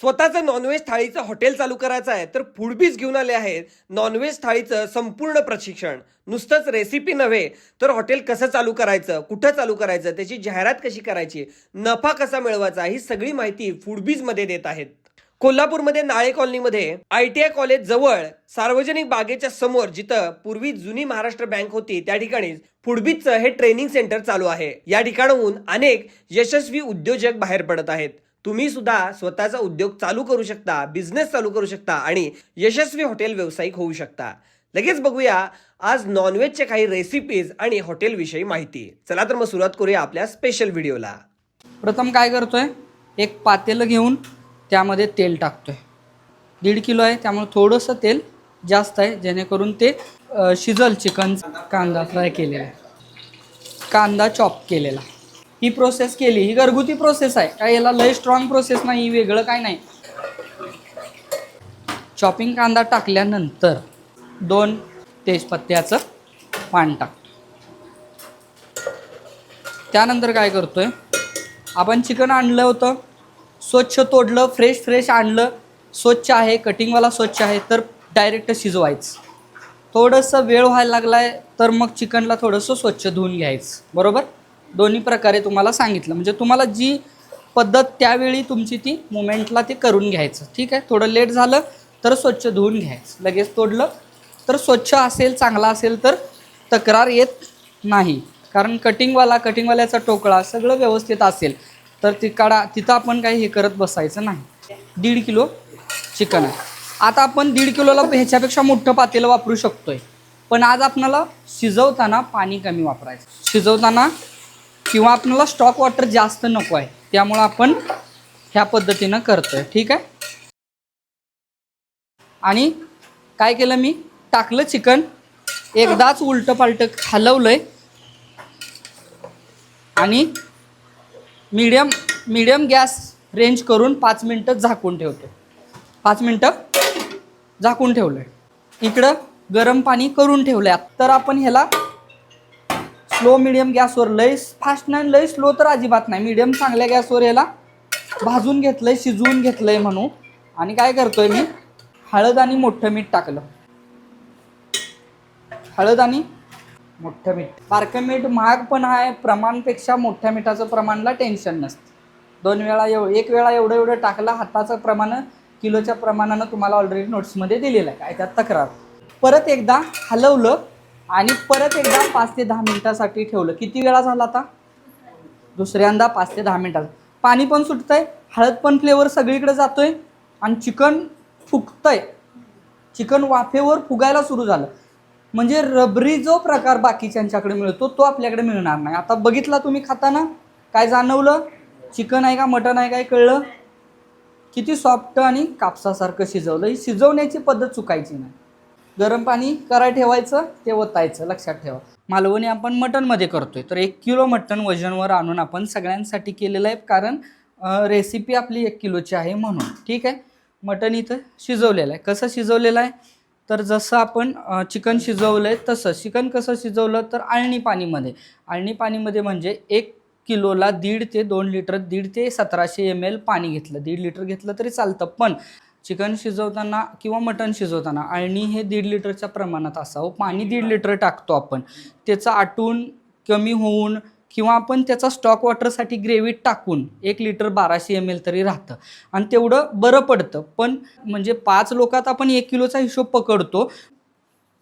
स्वतःचं non veg थाळीचं hotel चालू करायचं आहे तर फूडबीज घेऊन आले आहेत. नॉनव्हेज थाळीचं संपूर्ण प्रशिक्षण. नुसतंच रेसिपी नव्हे तर हॉटेल कसं चालू करायचं कुठं चालू करायचं त्याची जाहिरात कशी करायची नफा कसा मिळवायचा ही सगळी माहिती फूडबीजमध्ये देत आहेत. कोल्हापूरमध्ये नाळे कॉलनीमध्ये आय टी आय कॉलेज जवळ सार्वजनिक बागेच्या समोर जिथं पूर्वी जुनी महाराष्ट्र बँक होती त्या ठिकाणी फुडबीजचं हे ट्रेनिंग सेंटर चालू आहे. या ठिकाणाहून अनेक यशस्वी उद्योजक बाहेर पडत आहेत. तुम्ही सुद्धा स्वतःचा उद्योग चालू करू शकता बिझनेस चालू करू शकता आणि यशस्वी हॉटेल व्यावसायिक होऊ शकता. लगेच बघूया आज नॉनव्हेजच्या काही रेसिपीज आणि हॉटेलविषयी माहिती. चला तर मग सुरुवात करूया आपल्या स्पेशल व्हिडिओला प्रथम काय करतोय? एक पातेलं घेऊन त्यामध्ये तेल टाकतोय. दीड किलो आहे त्यामुळे थोडंसं तेल जास्त आहे जेणेकरून ते शिजल चिकन कांदा फ्राय केलेला आहे. कांदा चॉप केलेला ही प्रोसेस केली. ही घरगुती प्रोसेस आहे. काय याला लय स्ट्रॉंग प्रोसेस नाही वेगळं काय नाही. चॉपिंग कांदा टाकल्यानंतर दोन तेजपत्त्याचं पान टाक. त्यानंतर काय करतोय? आपण चिकन आणलं होतं. स्वच्छ तोडलं फ्रेश फ्रेश आणलं. स्वच्छ आहे कटिंगवाला स्वच्छ आहे तर डायरेक्ट शिजवायचं. थोडंसं वेळ व्हायला लागला आहे तर मग चिकनला थोडंसं स्वच्छ धुवून घ्यायचं. बरोबर? दोन्ही प्रकारे तुम्हाला सांगितलं. म्हणजे तुम्हाला जी पद्धत त्यावेळी तुमची ती मुमेंटला ते करून घ्यायचं. ठीक आहे? थोडं लेट झालं तर स्वच्छ धुवून घ्यायचं. लगेच तोडलं तर स्वच्छ असेल चांगला असेल तर तक्रार येत नाही. कारण कटिंगवाला कटिंगवाल्याचा टोकळा सगळं व्यवस्थित असेल तर तिकडा तिथं आपण काही हे करत बसायचं नाही. दीड किलो चिकन आहे. आता आपण दीड किलोला ह्याच्यापेक्षा मोठं पातेलं वापरू शकतोय. पण आज आपणाला शिजवताना पाणी कमी वापरायचं. शिजवताना किंवा आपल्याला स्टॉक वॉटर जास्त नको आहे. त्यामुळं आपण ह्या पद्धतीनं करतोय. ठीक आहे? आणि काय केलं मी? टाकलं चिकन. एकदाच उलटं पालटं हलवलंय. आणि मीडियम मीडियम गॅस रेंज करून पाच मिनटं झाकून ठेवतो. पाच मिनटं झाकून ठेवलं आहे इकडं गरम पाणी करून ठेवलं आहे तर आपण ह्याला स्लो मिडियम गॅसवर लय फास्ट नाही लय स्लो तर अजिबात नाही. मिडियम चांगल्या गॅसवर याला भाजून घेतलंय शिजवून घेतलंय म्हणून. आणि काय करतोय मी? हळद आणि मोठं मीठ टाकलं. हळद आणि मोठं मीठ. बारकं मीठ महाग पण आहे. प्रमाणपेक्षा मोठ्या मिठाचं प्रमाणला टेन्शन नसतं. दोन वेळा एव एक वेळा एवढं एवढं टाकलं हाताचं प्रमाण किलोच्या प्रमाणानं तुम्हाला ऑलरेडी नोट्समध्ये दिलेलं आहे. काय त्यात तक्रार? परत एकदा हलवलं आणि परत एकदा पाच ते दहा मिनिटासाठी ठेवलं. किती वेळा झाला आता? दुसऱ्यांदा पाच ते दहा मिनिटात. पाणी पण सुटतंय हळद पण फ्लेवर सगळीकडे जातोय आणि चिकन फुगतंय. चिकन वाफेवर फुगायला सुरू झालं. म्हणजे रबरी जो प्रकार बाकीच्यांच्याकडे मिळतो तो आपल्याकडे मिळणार नाही. आता बघितला तुम्ही खाताना? काय जाणवलं? चिकन आहे का मटन आहे काय कळलं? किती सॉफ्ट आणि कापसासारखं शिजवलं. ही शिजवण्याची पद्धत चुकायची नाही. गरम पाणी कराय ठेवायचं ते ओतायचं लक्षात ठेवा. मालवणी आपण मटनमध्ये करतोय. तर एक किलो मटन वजनवर आणून आपण सगळ्यांसाठी केलेलं आहे कारण रेसिपी आपली एक किलोची आहे म्हणून. ठीक आहे? मटन इथं शिजवलेलं आहे. कसं शिजवलेलं आहे? तर जसं आपण चिकन शिजवलं आहे तसं. चिकन कसं शिजवलं? तर आळणी पाणीमध्ये. आळणी पाणीमध्ये म्हणजे एक किलोला दीड ते दोन लिटर दीड ते सतराशे एम एल पाणी घेतलं. दीड लिटर घेतलं तरी चालतं. पण चिकन शिजवताना किंवा मटण शिजवताना आळणी हे दीड लिटरच्या प्रमाणात असावं. पाणी दीड लिटर टाकतो आपण. त्याचं आटून कमी होऊन किंवा आपण त्याचा स्टॉक वॉटरसाठी ग्रेव्हीत टाकून एक लिटर बाराशे एम एल तरी राहतं. आणि तेवढं बरं पडतं. पण म्हणजे पाच लोकात आपण एक किलोचा हिशोब पकडतो.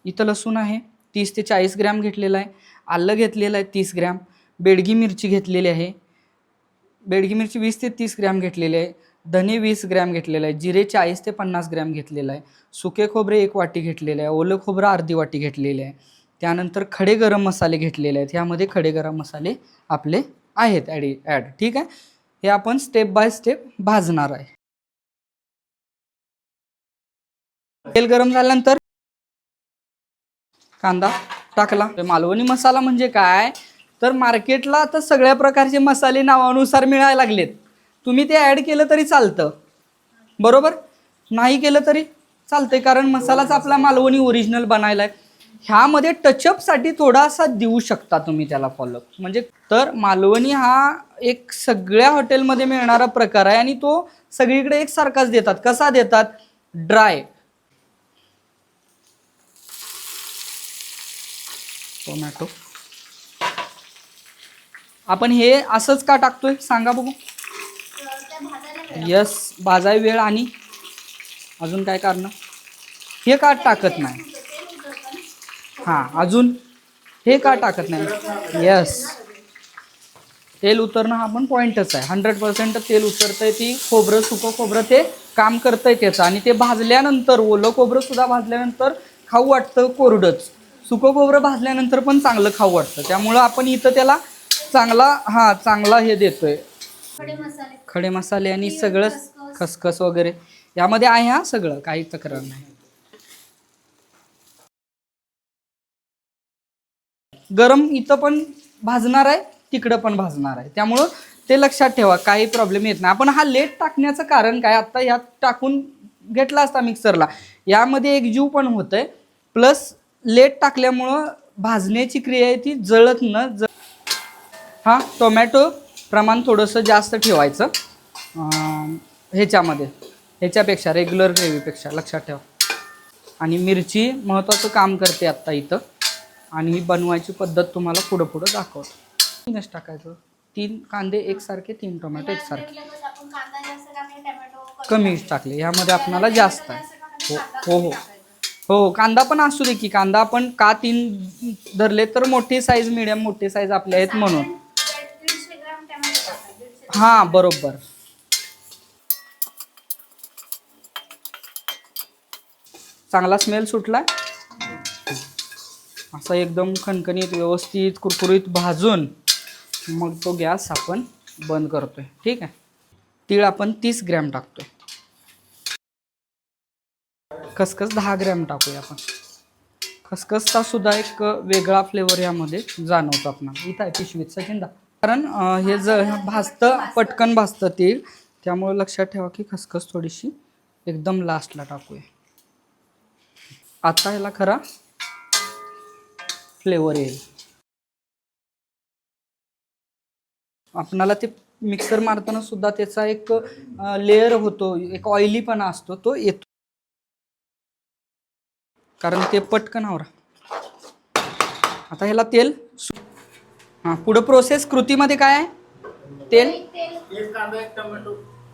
इथं लसूण आहे. तीस ते चाळीस ग्रॅम घेतलेला आहे. आलं घेतलेलं आहे तीस ग्रॅम. बेडगी मिरची घेतलेली आहे. बेडगी मिरची वीस ते तीस ग्रॅम घेतलेली आहे. धने वीस ग्रॅम घेतलेलं आहे जिरे चाळीस ते पन्नास ग्रॅम घेतलेलं आहे सुके खोबरे एक वाटी घेतलेलं आहे ओलं खोबरं अर्धी वाटी घेतलेले आहे. त्यानंतर खडे गरम मसाले घेतलेले आहेत ह्यामध्ये खडे गरम मसाले आपले आहेत ॲडी ॲड. ठीक आहे? हे आपण स्टेप बाय स्टेप भाजणार आहे. तेल गरम झाल्यानंतर कांदा टाकला. मालवणी मसाला म्हणजे काय? तर मार्केटला आता सगळ्या प्रकारचे मसाले नावानुसार मिळायला लागलेत. तुम्ही ते ॲड केलं तरी चालतं. बरोबर? नाही केलं तरी चालतंय कारण मसालाच आपला मालवणी ओरिजिनल बनायला आहे ह्यामध्ये टचअपसाठी थोडासा देऊ शकता तुम्ही त्याला फॉलोअप म्हणजे तर मालवणी हा एक सगळ्या हॉटेलमध्ये मिळणारा प्रकार आहे आणि तो सगळीकडे एकसारखाच देतात. कसा देतात? ड्राय टोमॅटो आपण हे असंच का टाकतोय? सांगा बघू. यस भाजाय वेळ आणि अजून काय कारण हे का टाकत नाही. हां अजून हे का टाकत नाही. यस. तेल उतरणं हा पण पॉईंटच आहे. हंड्रेड पर्सेंट तेल उतरतंय ती खोबरं सुकं खोबरं ते काम करतंय त्याचं. आणि ते भाजल्यानंतर ओलं खोबरं सुद्धा भाजल्यानंतर खाऊ वाटतं कोरडंच. सुकं खोबरं भाजल्यानंतर पण चांगलं खाऊ वाटतं. त्यामुळं आपण इथं त्याला चांगला हां चांगला हे देतोय. खडे मसाले. खडे मसाले आणि तीळ, सगळं खसखस. खसखस वगैरे. यामध्ये आहे हा सगळं. काही तक्रार नाही. गरम इथं पण भाजणार आहे तिकडं पण भाजणार आहे. त्यामुळं ते लक्षात ठेवा काही प्रॉब्लेम येत नाही. आपण हा लेट टाकण्याचं कारण काय? आता ह्यात टाकून घेतला असता मिक्सरला यामध्ये एक जीव पण होतंय. प्लस लेट टाकल्यामुळं भाजण्याची क्रिया आहे ती जळत न ज हां टोमॅटो प्रमाण थोडंसं जास्त ठेवायचं ह्याच्यामध्ये. ह्याच्यापेक्षा रेग्युलर ग्रेव्हीपेक्षा लक्षात ठेवा. आणि मिरची महत्त्वाचं काम करते आत्ता इथं. आणि ही बनवायची पद्धत तुम्हाला पुढं पुढं दाखवतो. तीनच टाकायचं. तीन कांदे एकसारखे तीन टोमॅटो एकसारखे. कमी टाकले कमीच टाकले ह्यामध्ये आपणाला जास्त आहे. हो, हो हो हो. हो कांदा पण असू दे की कांदा आपण का तीन धरले तर मोठी साईज मिडियम मोठी साईज आपल्या आहेत म्हणून. हां बरोबर. चांगला स्मेल सुटला. असा एकदम खणखणीत व्यवस्थित कुरकुरीत भाजून मग तो गॅस आपण बंद करतोय. ठीक आहे? तीळ आपण तीस ग्रॅम टाकतोय. खसखस दहा ग्रॅम टाकूया आपण. खसखसचा सुद्धा एक वेगळा फ्लेवर यामध्ये जाणवतो आपण इथं आहे पिशवीत. सचिन कारण हे ज भाजतं पटकन भाजतं तेल त्यामुळे लक्षात ठेवा की खसखस थोडीशी एकदम लास्टला टाकूया. आता ह्याला खरा फ्लेवर येईल. आपणाला ते मिक्सर मारताना सुद्धा त्याचा एक लेअर होतो. एक ऑइलीपणा असतो तो येतो. कारण ते पटकन आवरा. आता ह्याला तेल सु- हां पुढं प्रोसेस कृतीमध्ये काय आहे? तेल?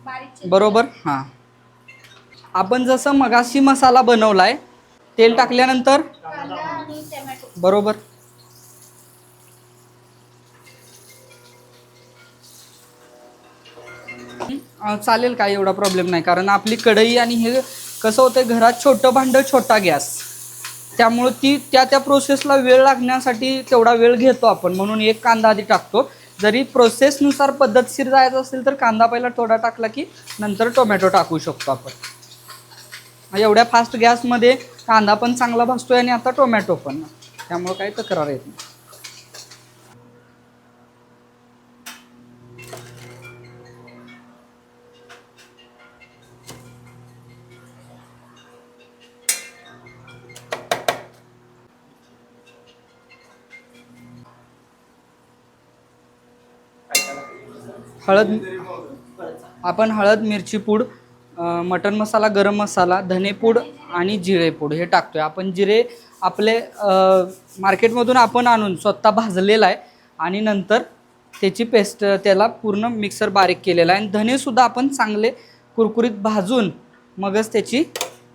बारीक बरोबर हां. आपण जसं मगाशी मसाला बनवलाय तेल टाकल्यानंतर? कांदा आणि टोमॅटो बरोबर. अं, चालेल काय एवढा प्रॉब्लेम नाही कारण आपली कढई आणि हे कसं होतं घरात छोटं भांडं छोटा गॅस. त्यामुळं ती त्या त्या प्रोसेसला वेळ लागण्यासाठी तेवढा वेळ घेतो आपण. म्हणून एक कांदा आधी टाकतो. जरी प्रोसेसनुसार पद्धतशीर जायचं असेल तर कांदा पहिला थोडा टाकला की नंतर टोमॅटो टाकू शकतो आपण. एवढ्या फास्ट गॅसमध्ये कांदा पण चांगला भासतोय आणि आता टोमॅटो पण. त्यामुळं काही तक्रार येत नाही. हळद आपण हळद मिरची पूड मटन मटण मसाला गरम मसाला धनेपूड आणि जिरेपूड हे टाकतो आहे आपण जिरे आपले मार्केटमधून आपण आणून स्वतः भाजलेला आहे आणि नंतर त्याची पेस्ट त्याला पूर्ण मिक्सर बारीक केलेला आहे. आणि धनेसुद्धा आपण चांगले कुरकुरीत भाजून मगच त्याची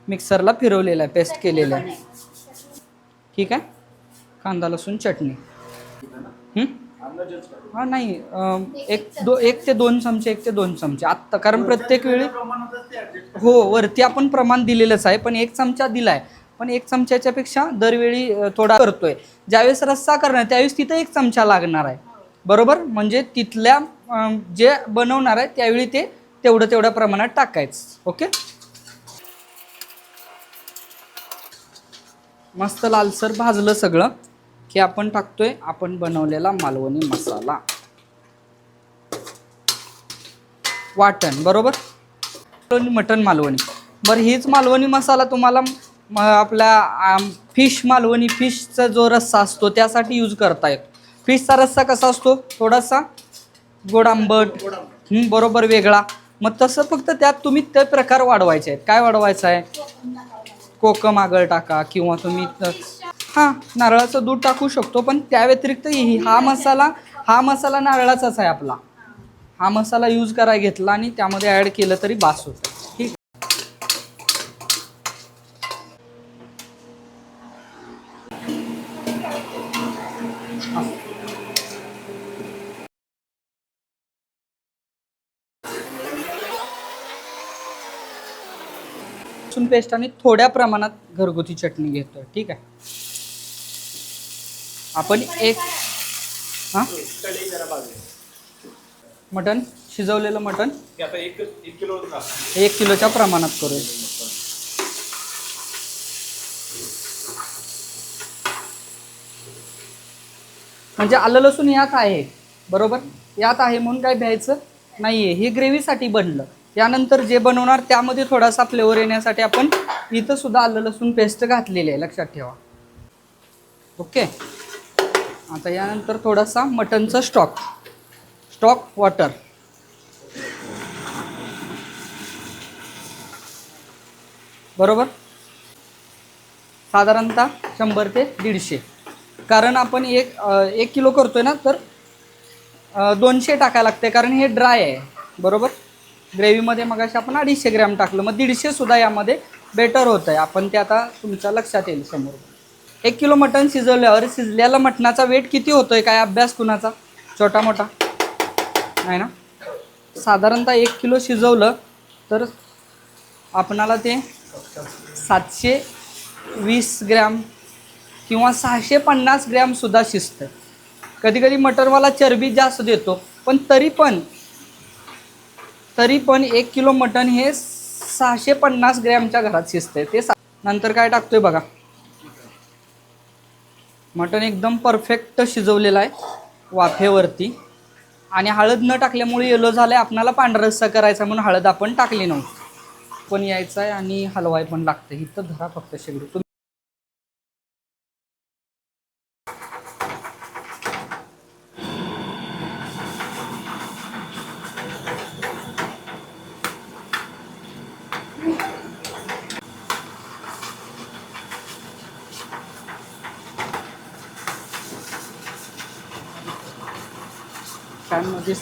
मिक्सरला फिरवलेलं आहे पेस्ट केलेलं आहे. ठीक आहे? कांदा लसूण चटणी. हा नाही एक दो एक ते दोन चमचे एक ते दोन चमचे. आत्ता कारण प्रत्येक वेळी हो वरती आपण प्रमाण दिलेलंच आहे पण एक चमचा दिलाय. पण एक चमच्याच्या पेक्षा दरवेळी थोडा करतोय. ज्यावेळेस रस्सा करणार त्यावेळेस तिथं एक चमचा लागणार आहे. बरोबर? म्हणजे तिथल्या जे बनवणार आहे त्यावेळी ते तेवढं तेवढ्या प्रमाणात टाकायचं. ओके? मस्त लालसर भाजलं सगळं. की आपण टाकतोय. आपण बनवलेला मालवणी मसाला. वाटण बरोबर? मटण मालवणी. बरं हीच मालवणी मसाला तुम्हाला मग आपला फिश मालवणी फिशचा जो रस्सा असतो त्यासाठी यूज करता येतो फिशचा रस्सा कसा असतो? थोडासा गोड आंबट बरोबर वेगळा. मग तसं फक्त त्यात तुम्ही ते प्रकार वाढवायचे आहेत. काय वाढवायचं आहे? कोकम आगळ टाका किंवा तुम्ही हां नारळाचं दूध टाकू शकतो पण त्या व्यतिरिक्त ही हा मसाला हा मसाला नारळाचाच आहे आपला. हा मसाला यूज करायला घेतला आणि त्यामध्ये ॲड केलं तरी बास होतं. ठीक लसूण पेस्ट आणि थोड्या प्रमाणात घरगुती चटणी घेतोय. ठीक आहे? आपण एक हां? मटन शिजवलेलं मटन एक किलोच्या प्रमाणात करूया. म्हणजे आलं लसूण यात आहे बरोबर? यात आहे म्हणून काय भ्यायचं आहे हे ग्रेव्हीसाठी बनलं. यानंतर जे बनवणार त्यामध्ये थोडासा फ्लेवर येण्यासाठी आपण इथं सुद्धा आलं लसूण पेस्ट घातलेली आहे. लक्षात ठेवा. ओके? आता यानंतर थोडासा मटनचा स्टॉक. Stock water. बरोबर? साधारणतः शंभर ते दीडशे. कारण आपण एक एक किलो करतोय ना तर दोनशे टाकायला लागते कारण हे ड्राय आहे. बरोबर? ग्रेव्हीमध्ये मग आपण अडीचशे ग्रॅम टाकलं. मग दीडशे सुद्धा यामध्ये बेटर होतं आहे आपण ते आता तुमच्या लक्षात येईल समोर. एक किलो मटण शिजवल्यावर शिजलेला मटणाचा वेट किती होतोय? काय अभ्यास कुणाचा? छोटा मोठा? नाही ना? साधारणतः एक किलो शिजवलं तर आपणाला ते सातशे वीस ग्रॅम किंवा सहाशे पन्नास ग्रॅमसुद्धा शिजतं कधी कधी मटरवाला चरबी जास्त देतो पण तरी पण तरी पण एक किलो मटण हे सहाशे पन्नास ग्रॅमच्या घरात शिजतंय. ते सा नंतर काय टाकतोय बघा. मटण एकदम परफेक्ट शिजवलेलं आहे वाफेवरती. आणि हळद न टाकल्यामुळे येलो झालं आहे आपणाला पांढरा रस्सा करायचा म्हणून हळद आपण टाकली नव्हती. पण यायचं आहे आणि हलवाय पण लागतं. इथं धरा फक्त शेगडी.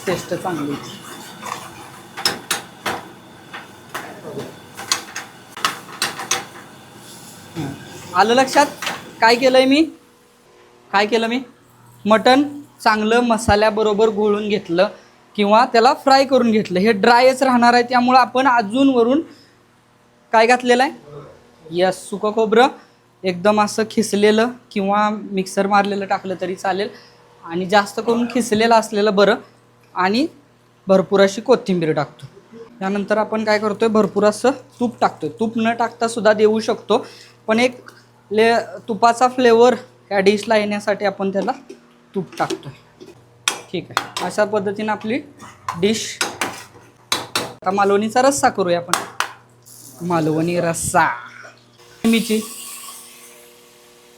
टेस्ट चांगली. आलं लक्षात? काय केलंय मी? काय केलं मी? मटण चांगलं मसाल्याबरोबर घोळून घेतलं किंवा त्याला फ्राय करून घेतलं. हे ड्रायच राहणार आहे त्यामुळं आपण अजूनवरून काय घातलेलं आहे? यस सुकं खोबरं. एकदम असं खिसलेलं किंवा मिक्सर मारलेलं टाकलं तरी चालेल. आणि जास्त करून खिसलेलं असलेलं बरं. आणि भरपूर अशी कोथिंबीर टाकतो. त्यानंतर आपण काय करतो आहे भरपूर असं तूप टाकतो आहे तूप न टाकता सुद्धा देऊ शकतो पण एक ले तुपाचा फ्लेवर या डिशला येण्यासाठी आपण त्याला तूप टाकतो आहे ठीक आहे. अशा पद्धतीनं आपली डिश आता मालवणीचा रस्सा करूया आपण. मालवणी रस्सा. मिरची.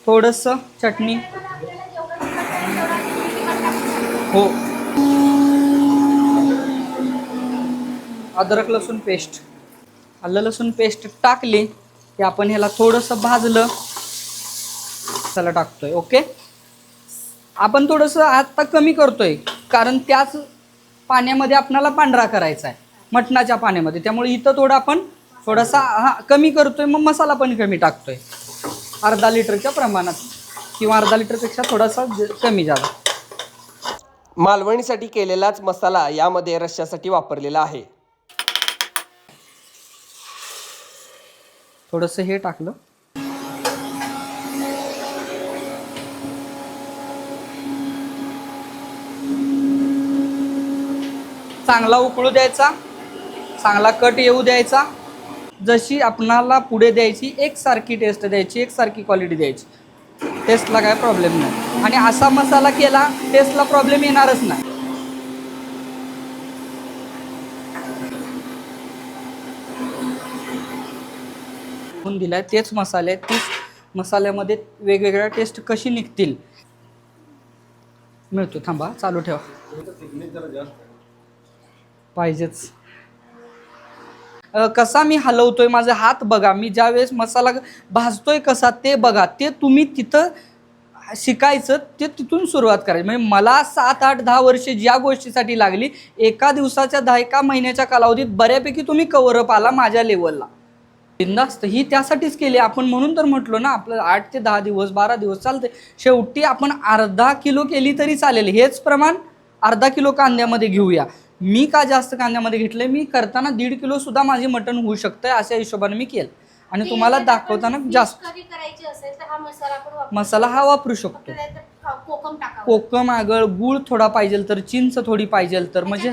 थोडंसं चटणी. हो. अद्रक लसूण पेस्ट आलं लसूण पेस्ट टाकली की आपण ह्याला थोडंसं भाजलं. त्याला टाकतोय ओके? आपण थोडंसं आत्ता कमी करतोय कारण त्याच पाण्यामध्ये आपणाला पांढरा करायचा आहे मटणाच्या पाण्यामध्ये. त्यामुळे इथं थोडं आपण थोडासा हा कमी करतोय मग मसाला पण कमी टाकतोय. अर्धा लिटरच्या प्रमाणात किंवा अर्धा लिटरपेक्षा थोडासा कमी झाला मालवणीसाठी केलेलाच मसाला यामध्ये रश्श्यासाठी वापरलेला आहे. थोडंसं हे टाकलं. चांगला उकळू द्यायचा चांगला कट येऊ द्यायचा. जशी आपणाला पुढे द्यायची एकसारखी टेस्ट द्यायची एकसारखी क्वालिटी द्यायची. टेस्टला काय प्रॉब्लेम नाही. आणि असा मसाला केला टेस्टला प्रॉब्लेम येणारच नाही. दिला आहे तेच मसाले तीच मसाल्यामध्ये वेगवेगळ्या टेस्ट कशी निघतील? मिळतो थांबा चालू ठेवा. पाहिजेच. कसा मी हलवतोय माझा हात बघा. मी ज्या वेळेस मसाला भाजतोय कसा ते बघा. ते तुम्ही तिथं शिकायचं ते तिथून सुरुवात करायची म्हणजे मला सात आठ दहा वर्ष ज्या गोष्टीसाठी लागली एका दिवसाच्या दहा एका महिन्याच्या कालावधीत बऱ्यापैकी तुम्ही कवरअप आला माझ्या लेवलला बिंदास्त ही त्यासाठीच केली. आपण म्हणून तर म्हटलो ना आपलं आठ ते दहा दिवस बारा दिवस चालते शेवटी आपण अर्धा किलो केली तरी चालेल. हेच प्रमाण अर्धा किलो कांद्यामध्ये घेऊया. मी का जास्त कांद्यामध्ये घेतलंय? मी करताना दीड किलो सुद्धा माझे मटण होऊ शकतंय अशा हिशोबाने मी केलं. आणि तुम्हाला दाखवताना जास्त मसाला हा वापरू शकतो. कोकम आगळ गुळ थोडा पाहिजे तर चिंच थोडी पाहिजे तर म्हणजे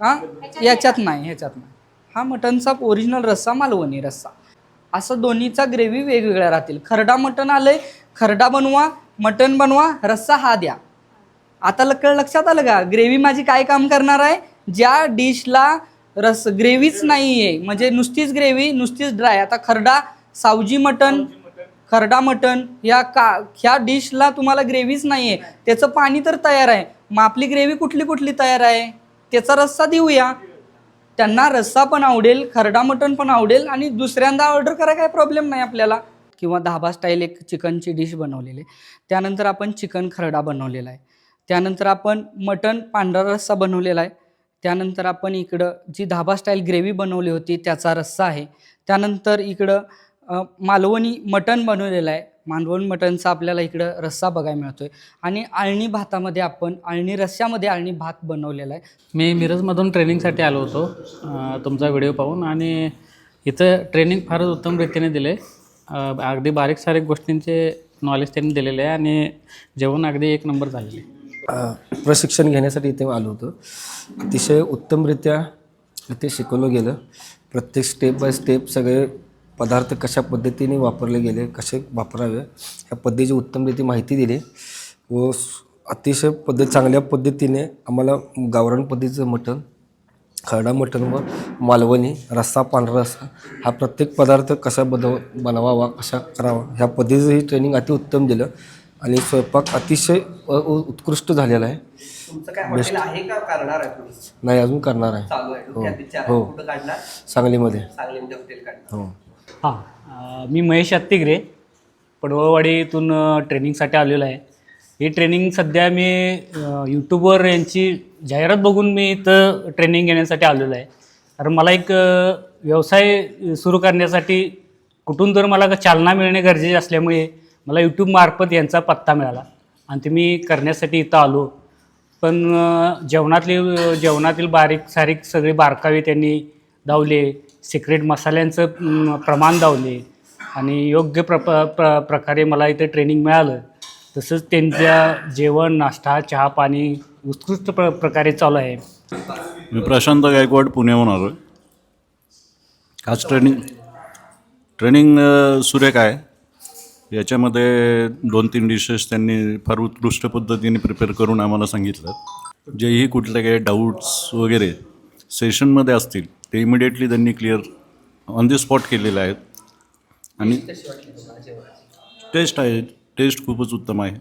हा? याच्यात नाही ह्याच्यात नाही. हा मटनचा ओरिजिनल रस्सा मालवणी रस्सा. असं दोन्हीचा ग्रेव्ही वेगवेगळ्या राहतील. खरडा मटन आलंय खरडा बनवा मटन बनवा रस्सा हा द्या. आता लक्कड लक्षात आलं का? ग्रेव्ही माझी काय काम करणार आहे? ज्या डिशला रस ग्रेव्हीच नाही आहे म्हणजे नुसतीच ग्रेव्ही नुसतीच ड्राय. आता खरडा सावजी मटन खरडा मटन या का ह्या डिशला तुम्हाला ग्रेव्हीच नाही आहे त्याचं पाणी तर तयार आहे. मग आपली ग्रेव्ही कुठली कुठली तयार आहे? त्याचा रस्सा देऊया. त्यांना रस्सा पण आवडेल खरडा मटण पण आवडेल आणि दुसऱ्यांदा ऑर्डर करा काय प्रॉब्लेम नाही आपल्याला. किंवा धाबा स्टाईल एक चिकनची डिश बनवलेली आहे. त्यानंतर आपण चिकन खरडा बनवलेला आहे. त्यानंतर आपण मटण पांढरा रस्सा बनवलेला आहे. त्यानंतर आपण इकडं जी धाबा स्टाईल ग्रेव्ही बनवली होती त्याचा रस्सा आहे. त्यानंतर इकडं मालवणी मटण बनवलेलं आहे. मालवण मटणचा आपल्याला इकडं रस्सा बघायला मिळतोय. आणि आळणी भातामध्ये आपण आळणी रस्स्यामध्ये आळणी भात बनवलेला आहे. मी मिरजमधून ट्रेनिंगसाठी आलो होतो. अ, तुमचा व्हिडिओ पाहून. आणि इथं ट्रेनिंग फारच उत्तम रीतीने दिले. अगदी बारीक सारीक गोष्टींचे नॉलेज त्यांनी दिलेले आहे आणि जेवण अगदी एक नंबर झालेले आहे. अ, प्रशिक्षण घेण्यासाठी इथे आलो होतो. अतिशय उत्तमरित्या इथे शिकवलं गेलं. प्रत्येक स्टेप बाय स्टेप सगळे पदार्थ कशा पद्धतीने वापरले गेले कसे वापरावे ह्या पद्धतीची उत्तमरित्या माहिती दिली व अतिशय पद्धत चांगल्या पद्धतीने आम्हाला गावरान पद्धतीचं मटण खरडा मटण व मालवणी रस्सा पांढरा रस्सा हा प्रत्येक पदार्थ कसा बनव बनवावा कसा करावा ह्या पद्धतीचं ही ट्रेनिंग अतिउत्तम दिलं आणि स्वयंपाक अतिशय उत्कृष्ट झालेला आहे. तुम्ही? नाही अजून करणार आहे. हो. काढणार? सांगलीमध्ये. हो. हां मी महेश अत्तिग्रे पडवळवाडीतून ट्रेनिंगसाठी आलेलो आहे. ही ट्रेनिंग सध्या मी यूट्यूबवर यांची जाहिरात बघून मी इथं ट्रेनिंग घेण्यासाठी आलेलो आहे. कारण मला एक व्यवसाय सुरू करण्यासाठी कुठून तर मला चालना मिळणे गरजेचे असल्यामुळे मला यूट्यूबमार्फत यांचा पत्ता मिळाला. आणि ते मी करण्यासाठी इथं आलो. पण जेवणातली जेवणातील बारीक सारीक सगळी बारकावे त्यांनी दावले सिक्रेट मसाल्यांचं प्रमाण दावले आणि योग्य प्र प्र प्रकारे मला इथे ट्रेनिंग मिळालं. तसंच त्यांच्या जेवण नाश्ता चहा पाणी उत्कृष्ट प्र प्रकारे चालू आहे. मी प्रशांत गायकवाड पुण्याहून आलो आहे. आज ट्रेनिंग ट्रेनिंग सुरेख आहे याच्यामध्ये दोन तीन डिशेस त्यांनी फार उत्कृष्ट पद्धतीने प्रिपेअर करून आम्हाला सांगितलं. जेही कुठले काही डाऊट्स वगैरे सेशनमध्ये असतील ते इमिडिएटली त्यांनी क्लिअर ऑन दी स्पॉट केलेले आहेत. आणि टेस्ट आहे. टेस्ट खूपच उत्तम आहे.